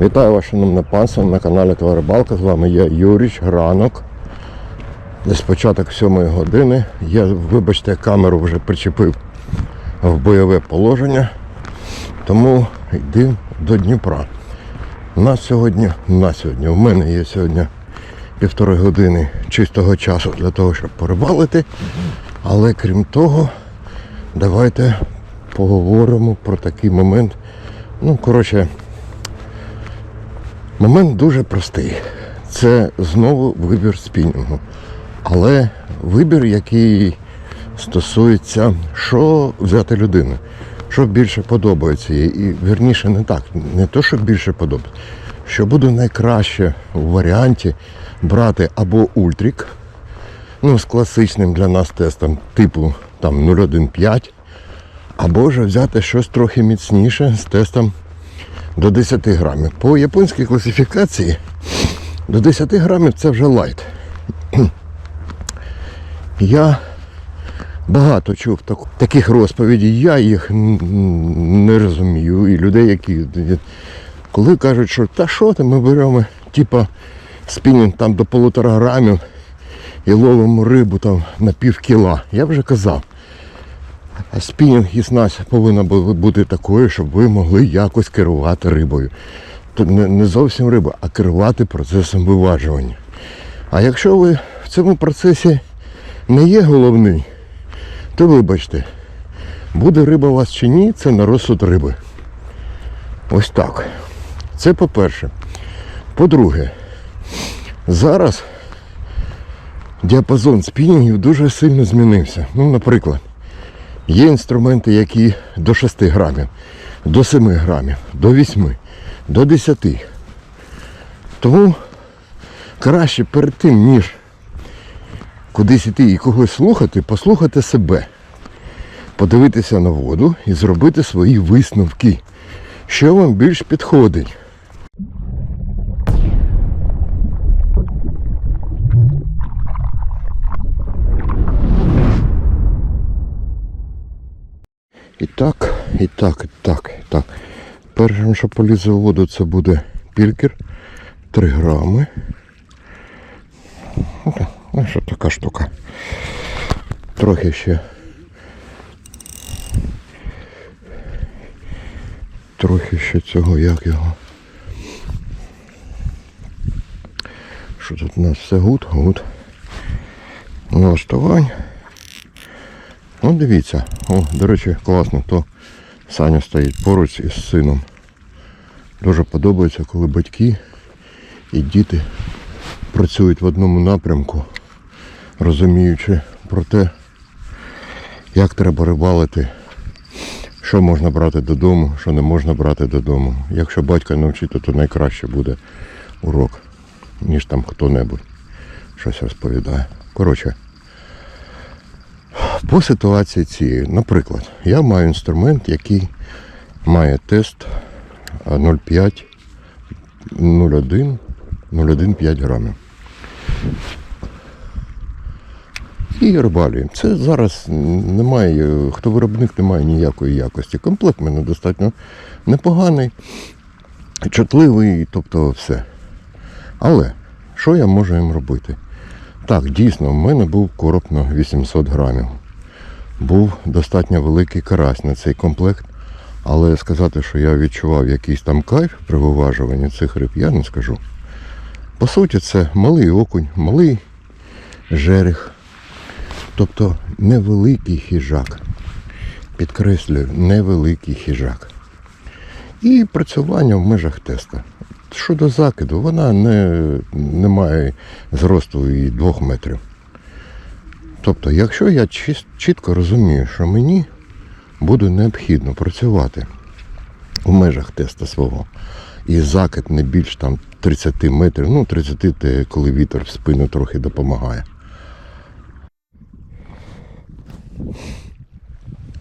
Вітаю вас, шановне панство, на каналі Твоя Рибалка. З вами я Юріч, ранок. Десь початок 7 години. Я, вибачте, камеру вже причепив в бойове положення. Тому йдемо до Дніпра. У нас сьогодні, у сьогодні, у мене є сьогодні півтори години чистого часу для того, щоб порибалити. Але крім того, давайте поговоримо про такий момент. Ну, коротше, Момент дуже простий. Це знову вибір спінінгу. Але вибір, який стосується, що взяти людину, що більше подобається їй. І вірніше не так, не то, що більше подобається, що буде найкраще у варіанті брати або ультрик, ну, з класичним для нас тестом, типу там 0,15, або ж взяти щось трохи міцніше з тестом до 10 грамів. По японській класифікації до 10 грамів це вже лайт. Я багато чув так- таких розповідей, я їх не розумію. І людей, які коли кажуть, що та що ти, ми беремо типа спінінг там до полутора грамів і ловимо рибу там на пів кіла. Я вже казав. Спінінг і снасть повинна бути такою, щоб ви могли якось керувати рибою. Не зовсім риба, а керувати процесом виважування. А якщо ви в цьому процесі не є головний, то вибачте, буде риба у вас чи ні, це на розсуд риби. Ось так. Це по-перше. По-друге, зараз діапазон спінінгів дуже сильно змінився. Ну, наприклад. Є інструменти, які до 6 грамів, до 7 грамів, до 8, до 10. Тому краще перед тим, ніж кудись іти і когось слухати, послухати себе, подивитися на воду і зробити свої висновки, що вам більш підходить. І так, і так, і так, і так. Першим, що полізе в воду, це буде пількер. 3 грами. Ну, що така штука. Трохи ще. Трохи ще цього, як його. Що тут у нас все гуд, гуд. Налаштувань. Ну, дивіться, о, до речі, класно, то Саня стоїть поруч із сином. Дуже подобається, коли батьки і діти працюють в одному напрямку, розуміючи про те, як треба рибалити, що можна брати додому, що не можна брати додому. Якщо батька навчити, то найкраще буде урок, ніж там хто-небудь щось розповідає. Коротше. По ситуації цієї, наприклад, я маю інструмент, який має тест 0,5, 0,1, 0,1,5 грамів. І рибалюємо. Це зараз немає, хто виробник не має ніякої якості. Комплект в мене достатньо непоганий, чутливий, тобто все. Але що я можу їм робити? Так, дійсно, в мене був короб на 800 грамів. Був достатньо великий карась на цей комплект. Але сказати, що я відчував якийсь там кайф при виважуванні цих риб, я не скажу. По суті, це малий окунь, малий жерех. Тобто невеликий хижак. Підкреслюю, невеликий хижак. І працювання в межах теста. Щодо закиду, вона не, не має зросту і двох метрів. Тобто, якщо я чітко розумію, що мені буде необхідно працювати в межах теста свого, і закид не більш там 30 метрів, ну 30 це коли вітер в спину трохи допомагає.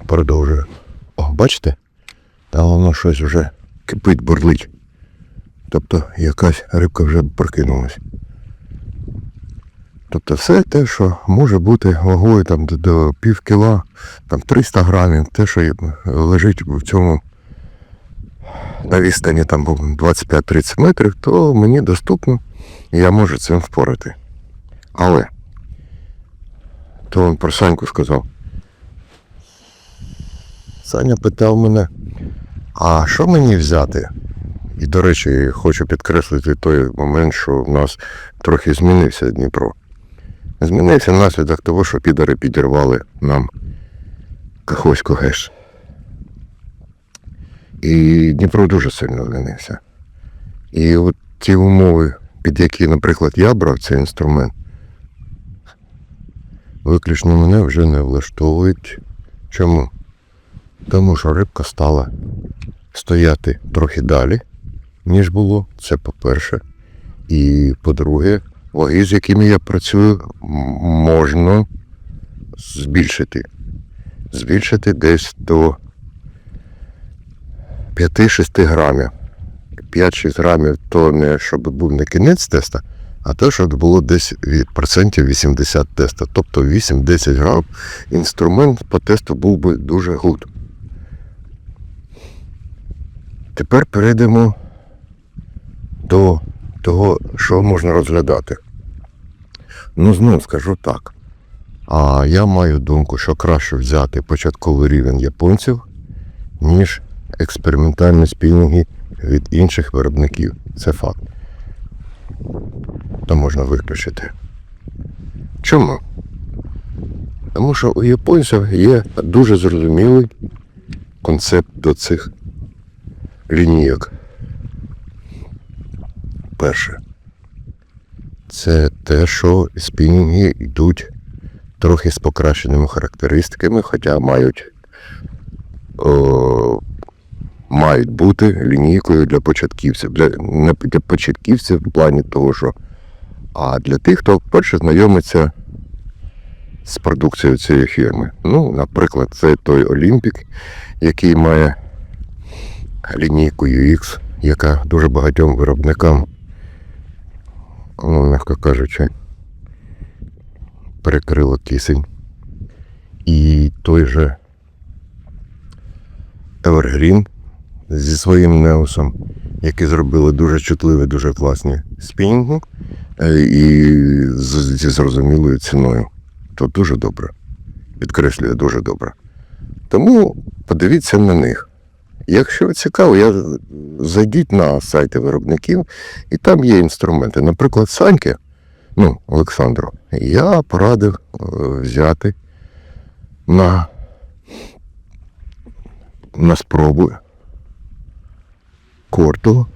Продовжую. О, бачите? Та воно щось вже кипить, бурлить. Тобто якась рибка вже прокинулась. Тобто все те, що може бути вагою там до, пів кіла, там 300 грамів, те, що лежить в цьому на відстані там 25-30 метрів, то мені доступно, і я можу цим впорати. Але то він про Саньку сказав. Саня питав мене, а що мені взяти? І, до речі, хочу підкреслити той момент, що в нас трохи змінився Дніпро. Змінився внаслідок того, що підари підірвали нам Каховську ГЕС. І Дніпро дуже сильно змінився. І от ті умови, під які, наприклад, я брав цей інструмент, виключно мене вже не влаштовують. Чому? Тому що рибка стала стояти трохи далі, ніж було. Це по-перше. І по-друге, ваги, з якими я працюю, можна збільшити. Збільшити десь до 5-6 грамів. 5-6 грамів то не щоб був не кінець теста, а то, щоб було десь процентів 80 теста. Тобто 8-10 грам інструмент по тесту був би дуже гуд. Тепер перейдемо до того, що можна розглядати. Ну, знов скажу так. А я маю думку, що краще взяти початковий рівень японців, ніж експериментальні спільники від інших виробників. Це факт. То можна виключити. Чому? Тому що у японців є дуже зрозумілий концепт до цих лінійок. Перше. Це те, що спінінги йдуть трохи з покращеними характеристиками, хоча мають, о, мають бути лінійкою для початківців. Для, не для початківців в плані того, що а для тих, хто вперше знайомиться з продукцією цієї фірми. Ну, наприклад, це той Олімпік, який має лінійку UX, яка дуже багатьом виробникам, м'яко кажучи, перекрила кисень. І той же Evergreen зі своїм неусом, які зробили дуже чутливі, дуже класні спінінги, е, і зі зрозумілою ціною. То дуже добре. Підкреслює дуже добре. Тому подивіться на них. Якщо цікаво, я зайдіть на сайти виробників, і там є інструменти. Наприклад, Саньки, ну, Олександру, я порадив е, взяти на, на спробу корту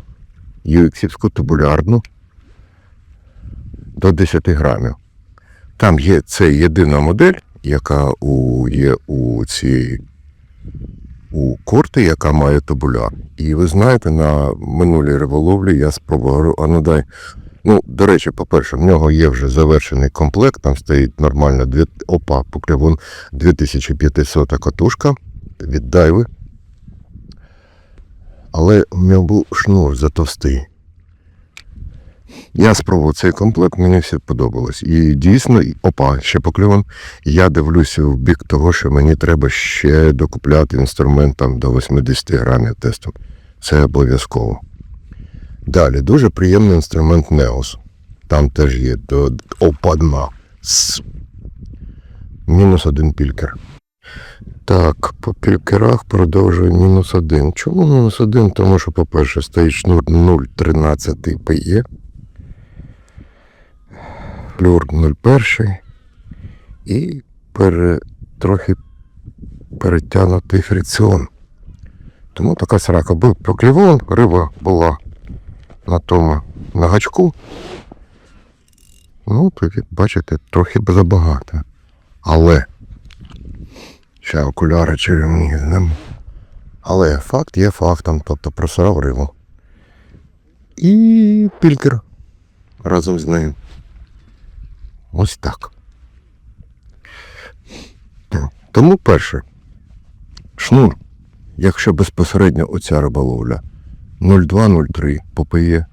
юексівську табулярну до 10 грамів. Там є це єдина модель, яка у, є у цій у корти, яка має табуляр. І ви знаєте, на минулій риболовлі я спробував, а ну дай. Ну, до речі, по-перше, в нього є вже завершений комплект, там стоїть нормальна опа, поклявун 2500 катушка від дайви. Але в нього був шнур затовстий. Я спробував цей комплект, мені все подобалось. І дійсно, опа, ще поклюван. Я дивлюся в бік того, що мені треба ще докупляти інструмент там до 80 грамів тесту. Це обов'язково. Далі, дуже приємний інструмент Neos. Там теж є до опа дна. С. Мінус один пількер. Так, по пількерах продовжує мінус один. Чому мінус один? Тому що, по-перше, стоїть шнур 0,13 PE. Флюр 0,1 і пере, трохи перетягнутий фрикціон. Тому така срака. Був поклівон, риба була на тому на гачку. Ну, тоді, бачите, трохи забагато. Але ще окуляри чарівні. знам. Але факт є фактом, тобто просрав рибу. І пількер разом з нею. Ось так. Тому перше, шнур, якщо безпосередньо оця риболовля 0203 попиє,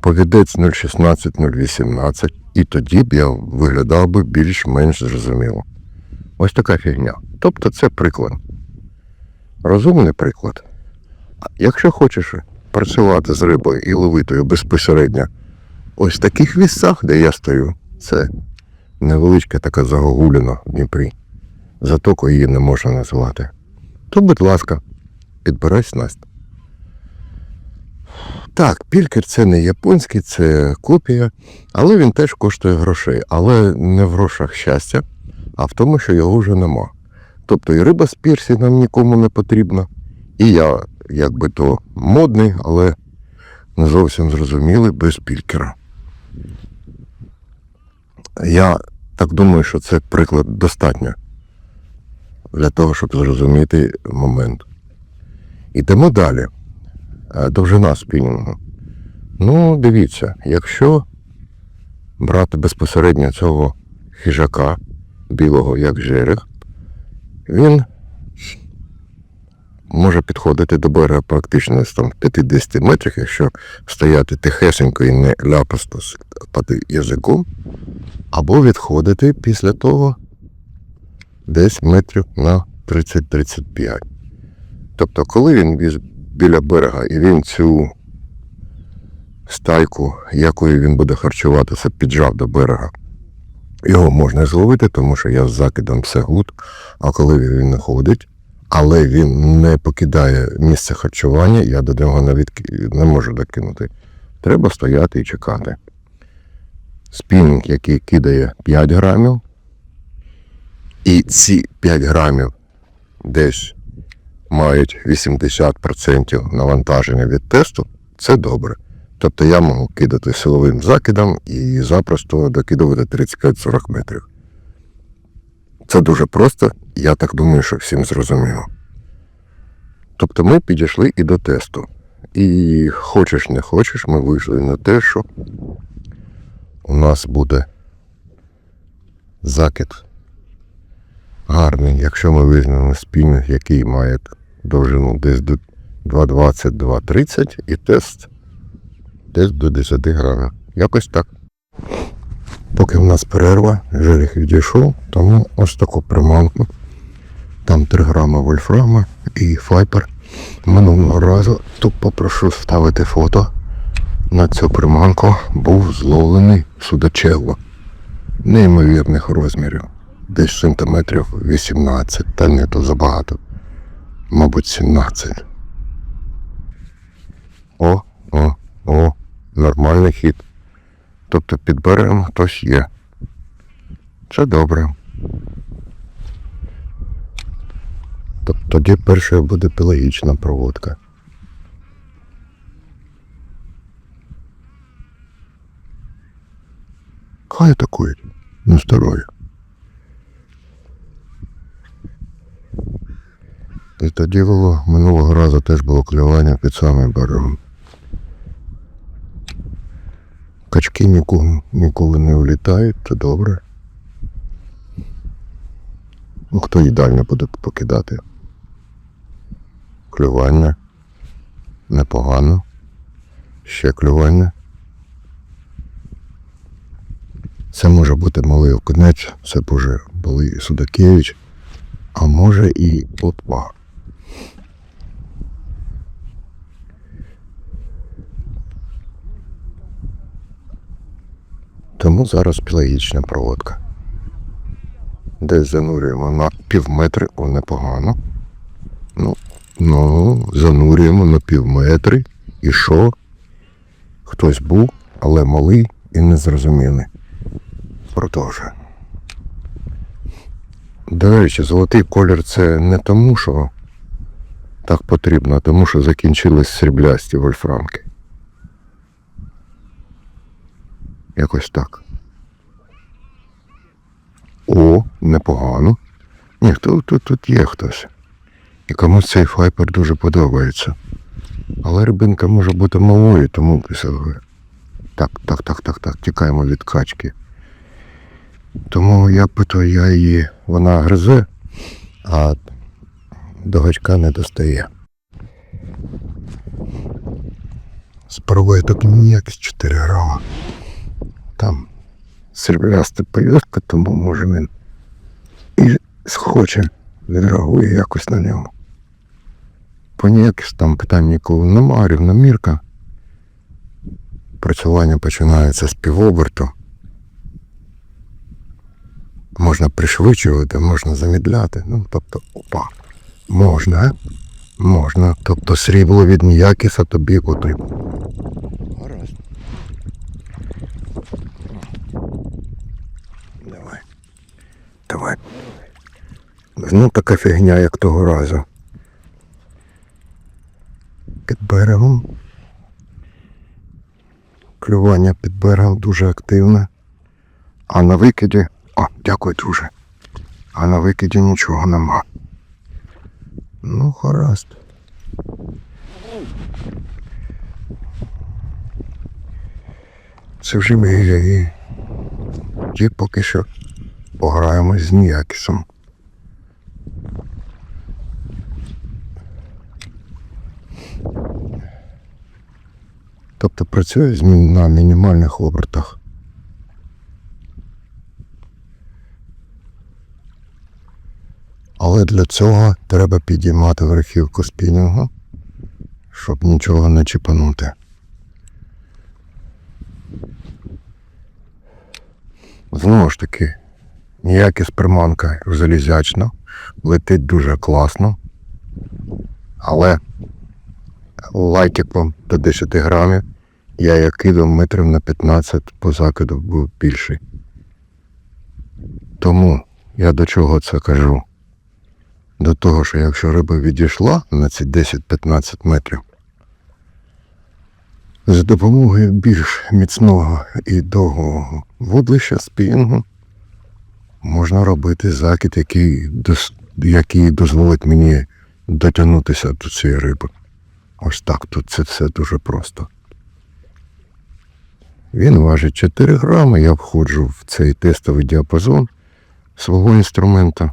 повідець 016 018, і тоді б я виглядав би більш-менш зрозуміло. Ось така фігня. Тобто це приклад. Розумний приклад. Якщо хочеш працювати з рибою і ловитою безпосередньо ось в таких місцях, де я стою, це невеличка така загогуліна в Дніпрі. Затоку її не можна назвати. То, будь ласка, підбирай снасть. Так, пількер це не японський, це копія, але він теж коштує грошей. Але не в грошах щастя, а в тому, що його вже нема. Тобто і риба з пірсі нам нікому не потрібна. І я, якби то модний, але не зовсім зрозумілий без пількера. Я так думаю, що це приклад достатньо для того, щоб зрозуміти момент. Йдемо далі. Е, Довжина спінінгу. Ну, дивіться, якщо брати безпосередньо цього хижака білого, як жерех, він може підходити до берега практично з там 50 метрів, якщо стояти тихесенько і не ляпасто сипати язиком, або відходити після того десь метрів на 30-35. Тобто, коли він біз- біля берега і він цю стайку, якою він буде харчуватися, піджав до берега, його можна зловити, тому що я з закидом все гуд. А коли він ходить, але він не покидає місце харчування, я до нього навіть не можу докинути. Треба стояти і чекати. Спінінг, який кидає 5 грамів, і ці 5 грамів десь мають 80% навантаження від тесту, це добре. Тобто я можу кидати силовим закидом і запросто докидувати 35-40 метрів. Це дуже просто, я так думаю, що всім зрозуміло. Тобто ми підійшли і до тесту. І хочеш не хочеш, ми вийшли на те, що у нас буде закид гарний, якщо ми візьмемо спінінг, який має довжину десь до 2,20-2,30 і тест десь до 10 грамів. Якось так. Поки в нас перерва, жерех відійшов, тому ось таку приманку. Там 3 грами вольфрама і файпер. Минулого разу тут попрошу ставити фото. На цю приманку був зловлений судачело неймовірних розмірів. Десь сантиметрів 18, та не то забагато. Мабуть, 17. О, о, о, нормальний хід. Тобто під берегом хтось є. Це добре. Тоді першою буде пелагічна проводка. Хай атакують. На здоров'я. І тоді було минулого разу теж було клювання під самим берегом. Качки ніколи, ніколи не влітають, це добре. Ну, хто їдальню буде покидати? Клювання. Непогано. Ще клювання. Це може бути малий окунець, це може були Судакевич, а може і Лотва. Тому зараз пелагічна проводка. Десь занурюємо на пів метри, о, непогано. Ну, ну, занурюємо на пів метри. І що? Хтось був, але малий і незрозумілий. Продовжуємо. До речі, золотий колір це не тому, що так потрібно, а тому, що закінчились сріблясті вольфрамки. Якось так. О, непогано. Ні, тут, тут, тут є хтось. І комусь цей файпер дуже подобається. Але рибинка може бути малою, тому. Так, так, так, так, так, тікаємо від качки. Тому я питаю, я її, вона гризе, а до гачка не достає. Спробує так ніяк з 4 грама. Там срібляста пельотка, тому може він і схоче, відреагує якось на ньому. По ніяких там питань ніколи нема, рівномірка. Працювання починається з півоберту. Можна пришвидшувати, можна замідляти. Ну, тобто, опа. Можна. Можна. Тобто срібло від ніякіса тобі потрібно. Гаразд. Давай. Давай. Ну така фігня, як того разу. Під берегом. Клювання під берегом дуже активне. А на викиді. О, дякую дуже. А на викиді нічого нема. Ну, гаразд. Це вже ми і, і поки що пограємось з ніякісом. Тобто працює на мінімальних обертах. Але для цього треба підіймати верхівку спінінгу, щоб нічого не чіпанути. Знову ж таки, ніякі приманка залізячна, летить дуже класно. Але лайтиком до 10 грамів я як кидав метрів на 15 по закиду був більший. Тому я до чого це кажу? До того, що якщо риба відійшла на ці 10-15 метрів, за допомогою більш міцного і довгого вудлища спінгу можна закид, який, який дозволить мені дотягнутися до цієї риби. Ось так тут це все дуже просто. Він важить 4 грами, я входжу в цей тестовий діапазон свого інструмента.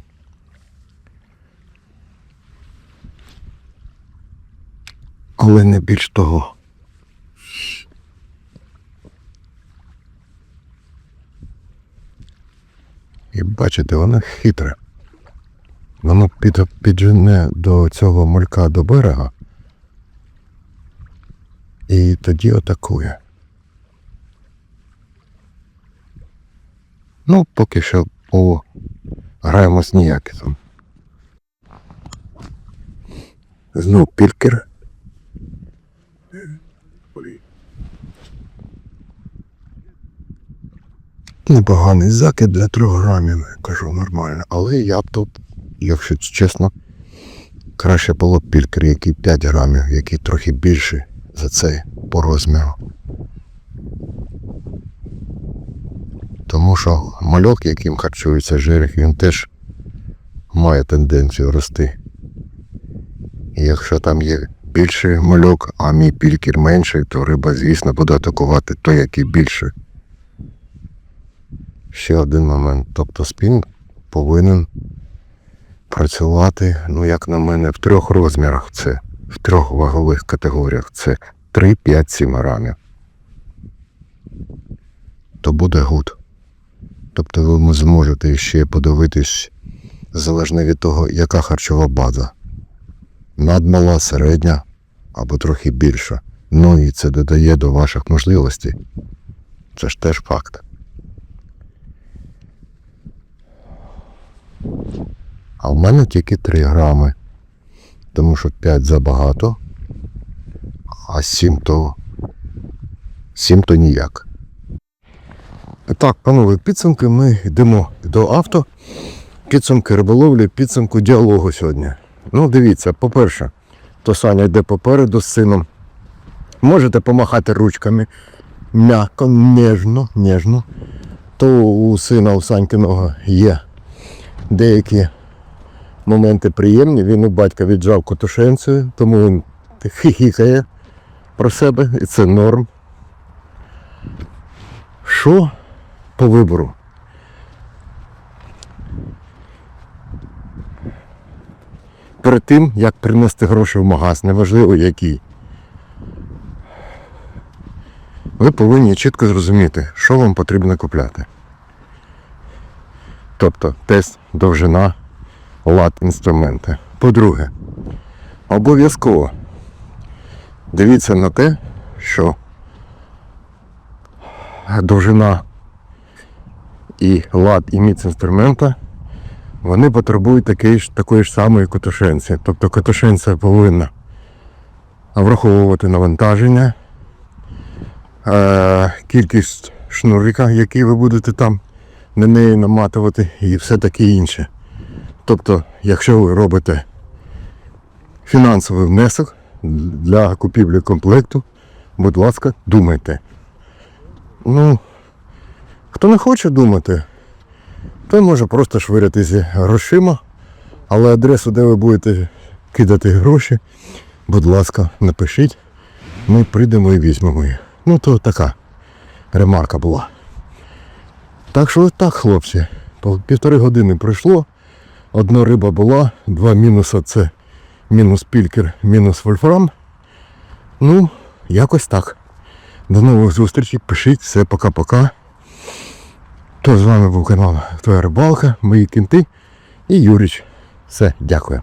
Але не більш того. І бачите, воно хитре. Воно під, піджене до цього мулька до берега і тоді атакує. Ну, поки що пограємо з ніяким. Знов пількер. Непоганий закид для трьох грамів, кажу, нормально. Але я б тут, якщо чесно, краще було б пількер, який 5 грамів, який трохи більший за цей по розміру. Тому що мальок, яким харчується жерех, він теж має тенденцію рости. І якщо там є більший мальок, а мій пількер менший, то риба, звісно, буде атакувати той, який більший. Ще один момент. Тобто спін повинен працювати, ну, як на мене, в трьох розмірах. Це в трьох вагових категоріях. Це 3, 5, 7 грамів. То буде гуд. Тобто ви зможете ще подивитись, залежно від того, яка харчова база. Надмала, середня або трохи більша. Ну і це додає до ваших можливостей. Це ж теж факт. А в мене тільки 3 грами. Тому що 5 забагато, а 7 то 7 то ніяк. Так, панове, підсумки ми йдемо до авто. Підсумки риболовлі, підсумку діалогу сьогодні. Ну, дивіться, по-перше, то Саня йде попереду з сином. Можете помахати ручками м'яко, ніжно, ніжно. То у сина у Санькиного є деякі моменти приємні. Він у батька віджав котушенцею, тому він хихікає про себе, і це норм. Що по вибору? Перед тим, як принести гроші в магаз, неважливо який, ви повинні чітко зрозуміти, що вам потрібно купляти. Тобто тест, довжина, лад інструменти. По-друге, обов'язково дивіться на те, що довжина і лад і міць інструмента вони потребують такої ж, такої ж самої котушенці. Тобто котушенця повинна враховувати навантаження, е, кількість шнурика, який ви будете там на неї наматувати, і все таке інше. Тобто, якщо ви робите фінансовий внесок для купівлі комплекту, будь ласка, думайте. Ну, хто не хоче думати, той може просто швирятися грошима, але адресу, де ви будете кидати гроші, будь ласка, напишіть. Ми прийдемо і візьмемо їх. Ну, то така ремарка була. Так що так, хлопці, півтори години пройшло. Одна риба була, два мінуси це мінус пількер, мінус вольфрам. Ну, якось так. До нових зустрічей. Пишіть все, пока-пока. То з вами був канал Твоя рибалка, мої кінти і Юріч. Все, дякую.